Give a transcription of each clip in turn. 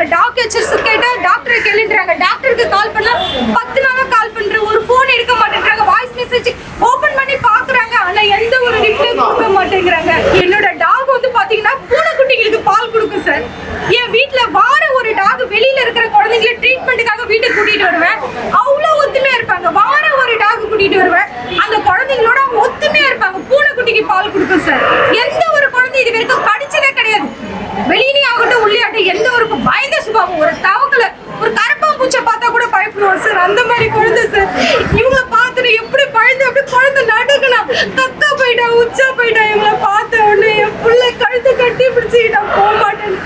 Doctor கேட்டா doctor கேளுன்றாங்க. டாக்டருக்கு கால் பண்ணா பத்து நாளா கால் பண்றேன் ஒரு போன் எடுக்க மாட்டேன்றாங்க. வாய்ஸ் மெசேஜ் ஓபன் பண்ணி பாக்குறாங்க. ஆனா எந்த ஒரு ரிப்ளை கொடுக்க மாட்டேங்கிறாங்க. என்னோட டாக் வந்து பாத்தீங்கன்னா பூனைக்குட்டிகளுக்கு பால் கொடுக்கும் சார் என் வீட்டுல வார ஒரு டாக் வெளியில இருக்கிற குழந்தைங்களை ட்ரீட்மெண்ட்டுக்காக வீட்டுக்கு கூட்டிட்டு வருவேன். அவ்வளவு ஒத்துமையா இருப்பாங்க. வார ஒரு டாக் கூட்டிட்டு வருவேன். அந்த குழந்தைங்களோட ஒத்துமையா இருப்பாங்க. பூனைக்குட்டிக்கு பால் கொடுக்கும் சார் எந்த ஒரு குழந்தை இது வரைக்கும் கடிச்சதே கிடையாது. வெளியிலயும் ஆகட்டும் உள்ளே ஆகட்டும் எந்த ஒரு பயந்த சுபாவம் ஒரு தவக்கல ஒரு கரப்பான் பூச்சை பார்த்தா கூட பயப்படுவோம் சார் அந்த மாதிரி குழந்தை சார் இவங்கள பார்த்துட்டு எப்படி பயந்து அப்படி குழந்தை நடுக்குனா கக்கா போயிட்டா உச்சா போயிட்டா இவங்கள பார்த்த உடனே என் பிள்ளை கழுத்து கட்டி பிடிச்சி நான் போக மாட்டேன்.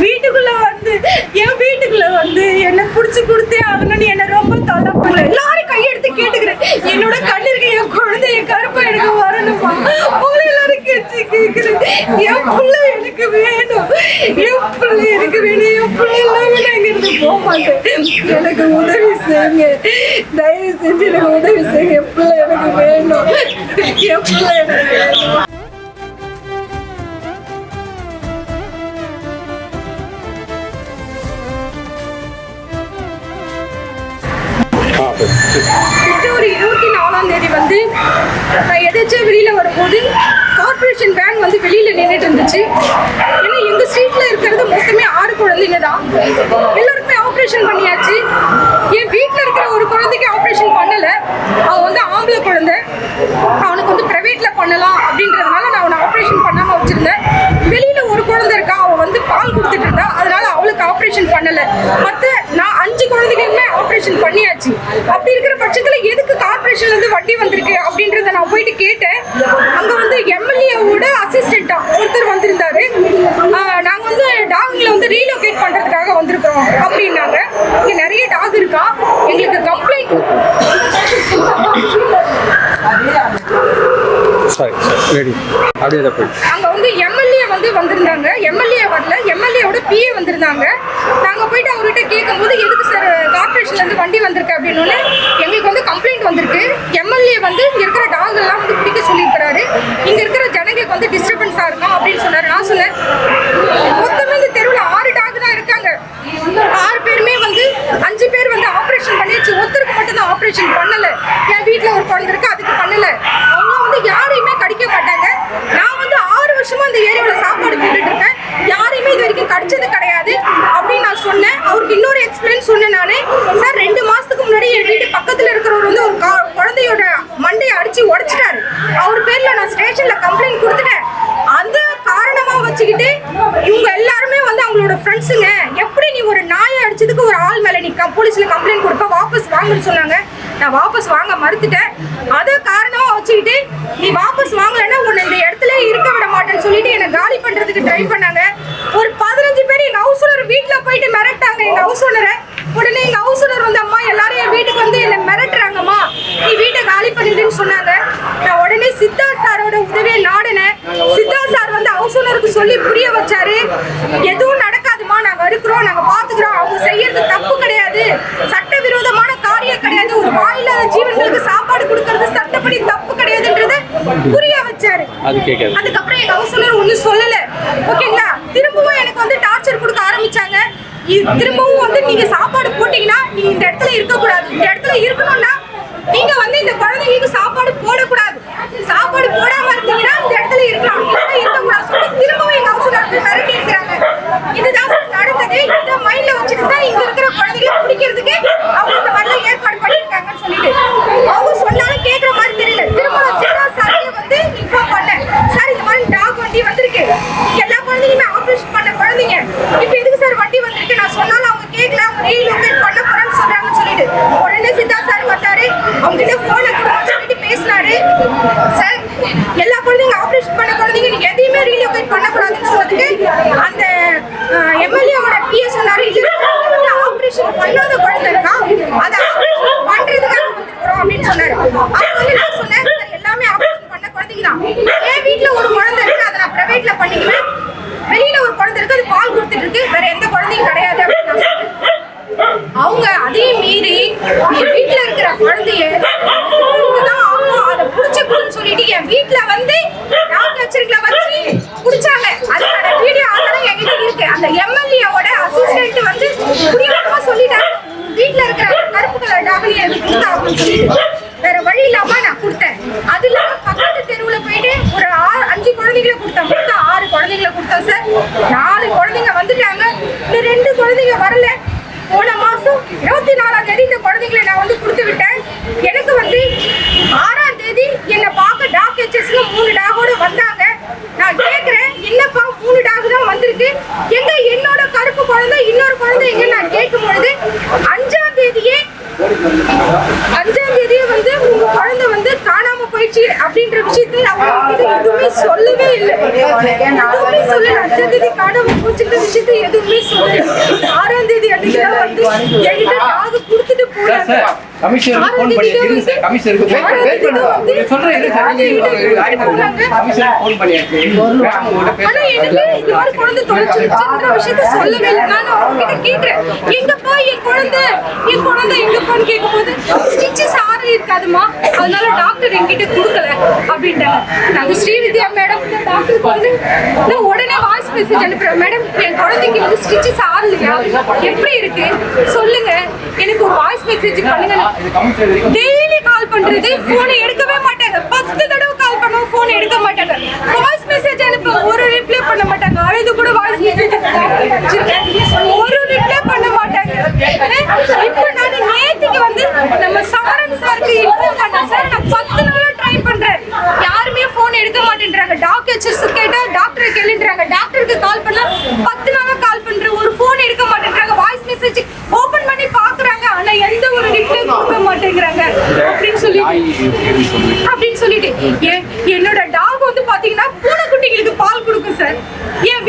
வீட்டுக்குள்ள வந்து என் வீட்டுக்குள்ள வந்து என்ன பிடிச்சி கொடுத்தே ஆகணும்னு ரொம்ப தொல்லை பண்ணல எல்லாரும் கையெடுத்து கேட்டுக்கிறேன் என்னோட கண்ணிற்கு என் குழந்தை என் கருப்பை எனக்கு வரணுமா உங்களை எல்லாரும் கெஞ்சி என் புள்ள எனக்கு வேணும். என் புள்ள எனக்கு வேணும். என் புள்ள எல்லாம் நான் இங்கிருந்து போக மாட்டேன். எனக்கு உதவி செய்யுங்க. தயவு செஞ்சு எனக்கு உதவி செய்யுங்க. என் எனக்கு வேணும். என் எனக்கு வேணும். பிப்ரவரி இருபத்தி நாலாம் தேதி வந்து நான் எதாச்சும் வெளியில வரும்போது கார்பரேஷன் வேன் வந்து வெளியில நின்றுட்டு இருந்துச்சு. ஏன்னா எங்க ஸ்ட்ரீட்ல இருக்கிறது மொத்தமே ஆறு குழந்தைங்க தான். எல்லாருக்குமே ஆப்ரேஷன் பண்ணியாச்சு. என் வீட்டில் இருக்கிற ஒரு குழந்தைக்கு ஆப்ரேஷன் பண்ணல. அவன் வந்து ஆம்பளை குழந்தை. அவனுக்கு வந்து பிரைவேட்ல பண்ணலாம் அப்படின்றதுனால நான் அவனை ஆப்ரேஷன் பண்ணாம வச்சிருந்தேன். வெளியில ஒரு குழந்தை இருக்கா அவன் வந்து பால் கொடுத்துட்டு இருந்தா அதனால அவளுக்கு ஆப்ரேஷன் பண்ணல. மற்ற பண்ணியாச்சு அப்படி இருக்கிற பட்சத்துல எதுக்கு கார்பரேஷன்ல இருந்து வண்டி வந்திருக்கு அப்படின்றத நான் போயிட்டு கேட்டேன். அங்க வந்து எம்எல்ஏவோட அசிஸ்டண்டா ஒருத்தர் வந்திருந்தாரு. நாங்க வந்து டாக்ல வந்து ரீலோகேட் பண்றதுக்காக வந்திருக்கிறோம் அப்படின்னாங்க. இங்க நிறைய டாக் இருக்கா? எங்களுக்கு கம்ப்ளைண்ட் சாரி சாரி அப்படியே வந்து வந்திருந்தாங்க. எம்எல்ஏ வரல. எம்எல்ஏவோட பிஏ வந்திருந்தாங்க. நாங்கள் போயிட்டு அவர்கிட்ட கேட்கும்போது எதுக்கு சார் கார்பரேஷன்லேருந்து வண்டி வந்திருக்கு? அப்படின்னு எங்களுக்கு வந்து கம்ப்ளைண்ட் வந்திருக்கு. எம்எல்ஏ வந்து இங்கே இருக்கிற டாக் வந்து பிடிக்க சொல்லியிருக்கிறாரு. இங்கே இருக்கிற ஜனங்களுக்கு வந்து டிஸ்டர்பன்ஸாக இருக்கும். அப்படின்னு சொன்னார். நான் சொன்னேன் மொத்தமே இந்த தெருவில் ஆறு டாக் தான் இருக்காங்க ஆறு பேருமே வந்து அஞ்சு பேர் வந்து ஆபரேஷன் பண்ணியாச்சு ஒருத்தருக்கு மட்டும் தான் ஆபரேஷன் பண்ணல என் வீட்ல ஒரு குழந்தை இருக்கு அதுக்கு பண்ணல அவங்க வந்து யாரையுமே கடிக்க மாட்டாங்க நான் வந்து ஆறு வருஷமா அந்த ஏரியாவுல சாப்பாடு போட்டுட்டு இருக்கேன் யாரையுமே இது வரைக்கும் கடிச்சது கிடையாது அப்படின்னு நான் சொன்னேன் அவருக்கு இன்னொரு எக்ஸ்பிளைன் சொன்னேன் நானு சார் ரெண்டு மாசத்துக்கு முன்னாடி என் வீட்டு பக்கத்துல இருக்கிறவர் வந்து ஒரு கா- குழந்தையோட மண்டையை அடிச்சு உடைச்சிட்டாரு அவர் பேர்ல நான் ஸ்டேஷன்ல கம்ப்ளைண்ட் கொடுத்துட்டேன் அந்த காரணமா வச்சுக்கிட்டு இவங்க எல்லாருமே வந்து அவங்களோட ஃப்ரெண்ட்ஸுங்க எப்படி நீ ஒரு நாயை அடிச்சதுக்கு ஒரு ஆள் மேல நீ போலீஸ்ல கம்ப்ளைண்ட் கொடுப்ப வாபஸ் வாங்குன்னு சொன்னாங்க நான் வாபஸ் வாங்க மறுத்துட்டேன். அதை காரணமா வச்சுக்கிட்டு நீ வாபஸ் வாங்கலைன்னா உன்னை இந்த இடத்துல இருக்க விட மாட்டேன்னு சொல்லிட்டு என்னை காலி பண்றதுக்கு ட்ரை பண்ணாங்க ஒரு பதினஞ்சு பேர் எங்க ஹவுஸ் ஓனர் வீட்டுல போயிட்டு மிரட்டாங்க எங்க ஹவுஸ் ஓனரை உடனே எங்க ஹவுஸ் ஓனர் வந்து அம்மா எல்லாரும் என் வீட்டுக்கு வந்து என்னை மிரட்டுறாங்கம்மா நீ வீட்டை காலி பண்ணிடுன்னு சொன்னாங்க நான் உடனே சித்தார்த் சாரோட உதவியை நாடினேன் சித்தார்த் சார் வந்து ஹவுஸ் ஓனருக்கு சொல்லி புரிய வச்சாரு எதுவும் நடக்காதுமா நாங்க இருக்கிறோம் நாங்க பாத்துக்கிறோம் அவங்க செய்யறது தப்பு கிடையாது சட்டவிரோதமான காரியம் கிடையாது ஒரு வாயில்லாத ஜீவன்களுக்கு சாப்பாடு கொடுக்கறது சட்டப்படி தப்பு கிடையாதுன்றத புரிய வச்சாரு அது கேட்காது. அதுக்கப்புறம் எங்க ஹவுஸ் ஓனர் ஒன்றும் சொல்லல. ஓகேங்களா திரும்பவும் எனக்கு வந்து டார்ச்சர் கொடுக்க ஆரம்பிச்சாங்க. இது திரும்பவும் வந்து நீங்க சாப்பாடு போட்டீங்கன்னா நீ இந்த இடத்துல இருக்கக்கூடாது. இந்த இடத்துல இருக்கணும்னா நீங்க வந்து இந்த குழந்தைங்களுக்கு சாப்பாடு போடக்கூடாது. சாப்பாடு போடாம இருந்தீங்கன்னா இந்த இடத்துல இருக்கலாம். இருக்கக்கூடாது. சொல்லி திரும்பவும் எங்க ஹவுஸ் ஓனர் மிரட்டி இருக்கிறாங்க. இதுதான் நடந்தது. இதை மைண்ட்ல வச்சுட்டு தான் இங்க இருக்கிற குழந்தைகளை பிடிக்கிறதுக்கு அவங்க இந்த மாதிரிலாம் ஏற்பாடு வீட்டுல வந்து டாக்டர் வச்சிருக்கல வச்சு குடிச்சாங்க அதுக்கான வீடியோ ஆதாரம் எங்கிட்ட இருக்கு. அந்த எம்எல்ஏவோட அசிஸ்டன்ட் வந்து புரியமா சொல்லிட்டாங்க. வீட்டுல இருக்கிற கருப்பு கலர் டபுள் எனக்கு கொடுத்தா அப்படின்னு சொல்லிட்டு. வேற வழி இல்லாம நான் கொடுத்தேன். அது இல்லாம பக்கத்து தெருவுல போயிட்டு ஒரு ஆறு அஞ்சு குழந்தைகளை கொடுத்தேன். மொத்தம் ஆறு குழந்தைகளை கொடுத்தேன் சார். மேடம் பூச்சிக்கிட்ட விஷயத்தை எதுவுமே சொல்லல. ஆறாம் தேதி அன்னைக்கு தான் வந்து என்கிட்ட நாங்க கொடுத்துட்டு போனாங்க. கமிஷனர் ஃபோன் எனக்கு சொல்லவே இல்லை. நான் அவங்ககிட்ட எங்கப்பா என் குழந்தை? என் குழந்தை எங்கப்பான்னு கேட்கும்போது ஸ்டிச்சஸ் ஆறு இருக்காதுமா அதனால டாக்டர் என்கிட்ட கொடுக்கல. அப்படின்ட்டாங்க. நாங்க ஸ்ரீவித்யா மேடம் டாக்டருக்கு வந்து நான் உடனே வாய்ஸ் மெசேஜ் அனுப்புறேன். மேடம் என் குழந்தைக்கு வந்து ஸ்டிச்சஸ் எப்படி இருக்கு? சொல்லுங்க. எனக்கு ஒரு வாய்ஸ் மெசேஜ் பண்ணுங்க டெய்லி கால் பண்றது. போன் எடுக்கவே மாட்டாங்க. பத்து தடவை கால் பண்ணோம் போன் எடுக்க மாட்டாங்க. வாய்ஸ் மெசேஜ் அனுப்ப ஒரு ரிப்ளை பண்ண மாட்டாங்க. அழுது கூட வாய்ஸ் மெசேஜ் ஒரு ரிப்ளை பண்ண மாட்டாங்க. அப்படின்னு சொல்லிட்டு. என்னோட டாக் வந்து பாத்தீங்கன்னா பூனைக்குட்டிகளுக்கு பால் கொடுக்கும் சார் ஏன்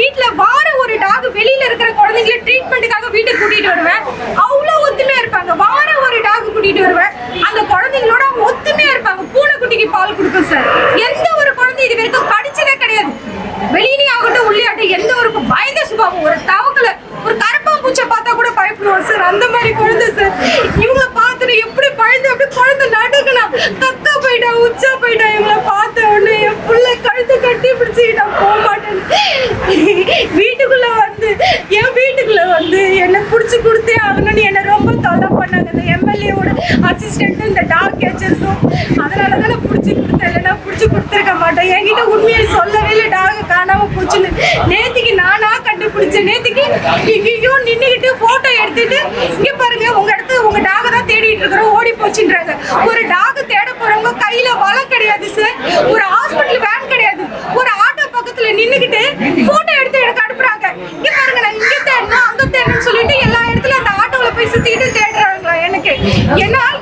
போட்டோ எடுத்துட்டு இங்க பாருங்க உங்க இடத்து உங்க டாக தான் தேடிட்டு இருக்கிறோம் ஓடி போச்சுன்றாங்க. ஒரு டாக் தேட போறவங்க கையில வளம் கிடையாது சார் ஒரு ஹாஸ்பிட்டல் வேன் கிடையாது. ஒரு ஆட்டோ பக்கத்துல நின்னுக்கிட்டு போட்டோ எடுத்து எனக்கு அனுப்புறாங்க. இங்க பாருங்க நான் இங்க தேடணும் அங்க தேடணும்னு சொல்லிட்டு எல்லா இடத்துல அந்த ஆட்டோல போய் சுத்திட்டு தேடுறாங்களா எனக்கு? என்னால்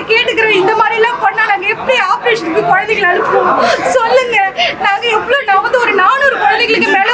உங்ககிட்ட கேட்டுக்கிறேன் இந்த மாதிரி எல்லாம் பண்ணா நாங்க எப்படி ஆபரேஷனுக்கு குழந்தைகளை அனுப்புவோம்? சொல்லுங்க. நாங்க எவ்வளவு நான் வந்து ஒரு நானூறு குழந்தைகளுக்கு மேல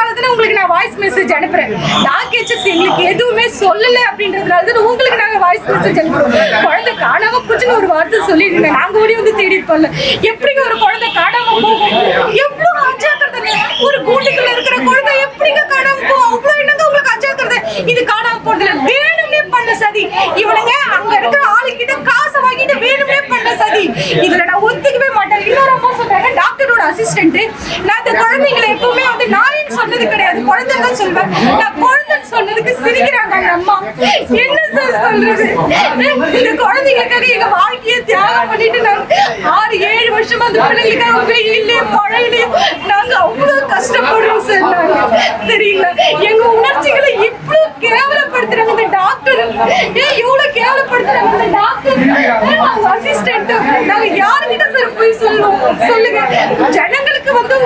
சொல்லாதனால தானே உங்களுக்கு நான் வாய்ஸ் மெசேஜ் அனுப்புறேன். டாக்டர்ஸ் எங்களுக்கு எதுவுமே சொல்லல அப்படின்றதுனால தான் உங்களுக்கு நாங்க வாய்ஸ் மெசேஜ் அனுப்புறோம். குழந்தை காணாம போச்சுன்னு ஒரு வார்த்தை சொல்லிடுங்க நாங்க ஓடி வந்து தேடி இருப்போம்ல எப்படிங்க ஒரு குழந்தை காணாம போகும்? எவ்வளவு அஜாக்கிரதை? ஒரு கூட்டுக்குள்ள இருக்கிற குழந்தை எப்படிங்க காணாம போகும்? அவ்வளவு என்னங்க உங்களுக்கு அஜாக்கிரதை? இது காணாம போறதுல வேணும்னே பண்ண சதி. இவனுங்க அங்க இருக்கிற ஆளுகிட்ட காசை வாங்கிட்டு வேணும்னே பண்ண. சதி இதுல நான் ஒத்துக்கவே மாட்டேன் இன்னொரு அம்மா சொல்றாங்க டாக்டரோட அசிஸ்டன்ட் நான் இந்த குழந்தைங்களை எப்பவுமே வந்து நாயின்னு சொன்னது கிடையாது. குழந்தைன்னு தான் சொல்வேன். நான் குழந்தைன்னு சொன்னதுக்கு சிரிக்கிறாங்க அந்த அம்மா. என்ன சார் சொல்றது? இந்த குழந்தைங்களுக்காக எங்க வாழ்க்கையை தியாகம் பண்ணிட்டு நாங்க ஆறு ஏழு வருஷமா அந்த பிள்ளைங்களுக்காக வெயிலையும் மழையிலையும் நாங்க அவ்வளவு கஷ்டப்படுறோம் சார் நாங்க. எங்க உணர்ச்சிகளை இவ்வளவு கேவலப்படுத்துறாங்க இந்த டாக்டர் ஏன் இவ்வளவு கேவலப்படுத்துறாங்க டாக்டர் அசிஸ்டன்ட் நாங்க யாருக்கிட்ட சார் போய் சொல்லுவோம் சொல்லுங்க. ஜனங்களுக்கு வந்து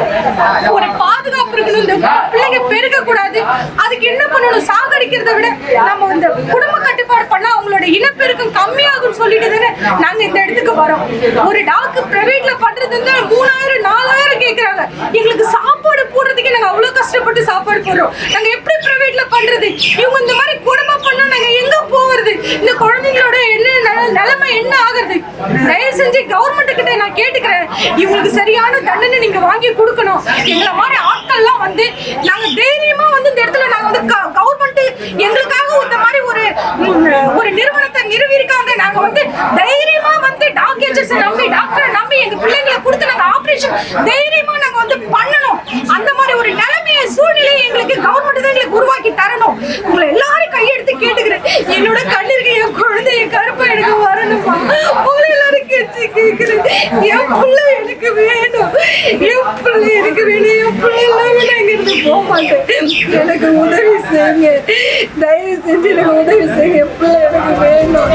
ஒரு பாதுகாப்பு இருக்கணும் இந்த பிள்ளைங்க பெருக கூடாது. அதுக்கு என்ன பண்ணணும்? சாகடிக்கிறத விட நம்ம இந்த குடும்ப கட்டுப்பாடு பண்ணா அவங்களோட இனப்பெருக்கம் கம்மியாகும்னு சொல்லிட்டு தானே நாங்க இந்த இடத்துக்கு வரோம். ஒரு டாக்டர் பிரைவேட்ல பண்றது வந்து மூணாயிரம் நாலாயிரம் கேக்குறாங்க. எங்களுக்கு சாப்பாடு போடுறதுக்கே நாங்க அவ்வளவு கஷ்டப்பட்டு சாப்பாடு போடுறோம். நாங்க எப்படி பிரைவேட்ல பண்றது? இவங்க இந்த மாதிரி குடும்பம் பண்ணா நாங்க எங்க போறது? இந்த குழந்தைங்களோட என்ன நிலைமை என்ன ஆகுறது? தயவு செஞ்சு கவர்மெண்ட் கிட்ட நான் கேட்டுக்கிறேன். இவங்களுக்கு சரியான தண்டனை நீங்க வாங்கி கொடுக்கணும். எங்களை மாதிரி மக்கள்லாம் வந்து நாங்க தைரியமா வந்து இந்த இடத்துல நாங்க வந்து கவர்மெண்ட் எங்களுக்காக இந்த மாதிரி ஒரு ஒரு நிறுவனத்தை நிறுவிருக்காங்க நாங்க வந்து தைரியமா வந்து டாக்டர்ஸ் நம்பி டாக்டரை நம்பி எங்க பிள்ளைங்களை கொடுத்து நாங்க ஆபரேஷன் தைரியமா நாங்க வந்து பண்ணணும். அந்த மாதிரி ஒரு நிலைமையை சூழ்நிலையை எங்களுக்கு கவர்மெண்ட் தான் எங்களுக்கு உருவாக்கி தரணும். உங்களை எல்லாரும் கையெடுத்து கேட்டுக்கிறேன். என்னோட கண்ணிற்கு என் குழந்தைய கருப்பை எனக்கு வரணுமா உங்களை கேட்கிறேன் என் பிள்ளை எனக்கு வேணும். என் பிள்ளை எனக்கு வேணும். என் பிள்ளை எல்லாம் நான் இங்கிருந்து போக மாட்டேன். எனக்கு உதவி செய்யுங்க. தயவு செஞ்சு எனக்கு உதவி செய்யுங்க. என் பிள்ளை எனக்கு வேணும்.